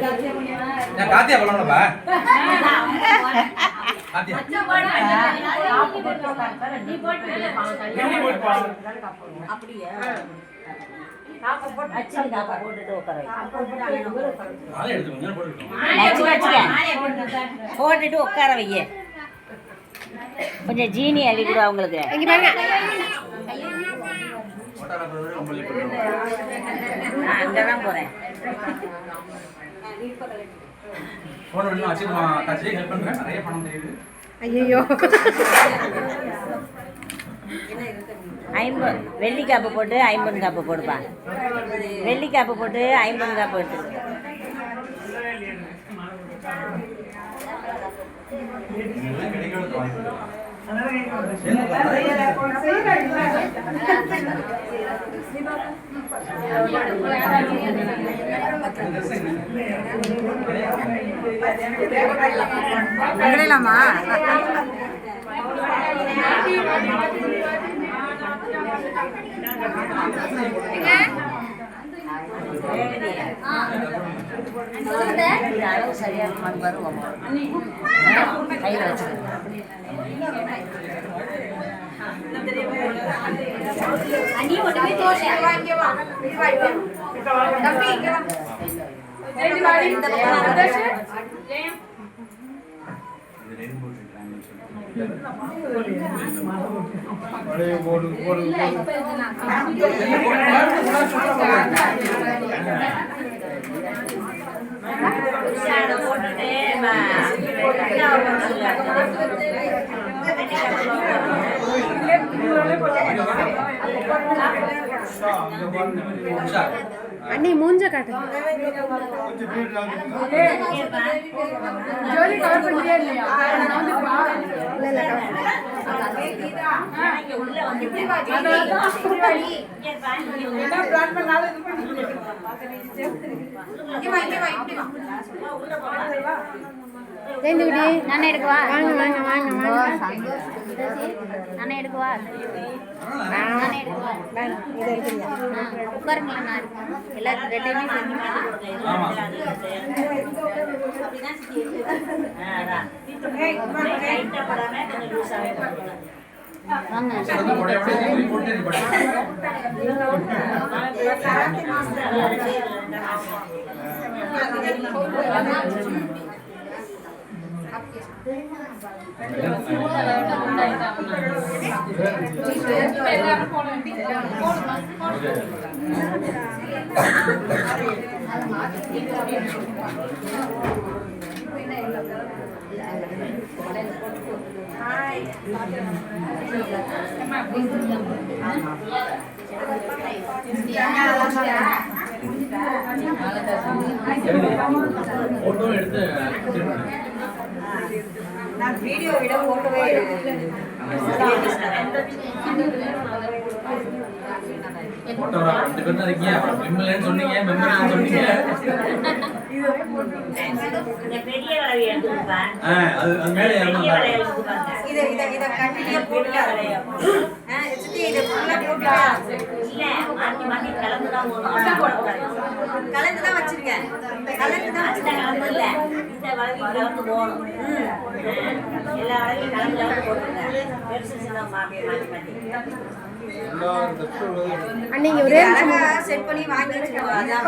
நான் காத்தியா போட்டுருக்கோம் போட்டுட்டு உட்கார வைய. கொஞ்சம் ஜீனி அள்ளி கொடு அவங்களுக்கு. அங்கதான் போறேன் ஐயோ ஐம்பது. வெள்ளி காப்பு போட்டு ஐம்பது காப்பு போடுப்பா. வெள்ளி காப்பு போட்டு ஐம்பது காப்பு கிடைக்கிறது வாய்ப்பு அளவு சரியா இருக்குமான்னு வருவோம் கையில் வச்சுக்கோங்க போட்டுட்டேன் அண்ணி மூஞ்ச காட்டு. ரெண்டு விடி நானே எடுக்கவா வாங்க வாங்க வாங்க வாங்க. நானே எடுக்கவா நானே எடுக்கவா இதை நான் ரெண்டையுமே செஞ்சு வாங்க வந்து எடுத்து நான் வீடியோ விட போட்டோவே போட்டோ எடுத்து ரெண்டு பேரும் இருக்கீங்க. அப்புறம் மெம்பர்லன்னு சொன்னீங்க. மெம்பர்லன்னு சொன்னீங்க. இல்ல மாத்தி மாத்தி கலந்து தான் போடணும். கலந்து தான் வச்சிருக்கேன். கலந்து தான் அந்த கலந்து இல்ல. இந்த வளவி கலந்து போகணும் எல்லா கலந்து கலந்து போட்டுருங்க இங்க ஒரே செட் பண்ணி வாங்கி அதான்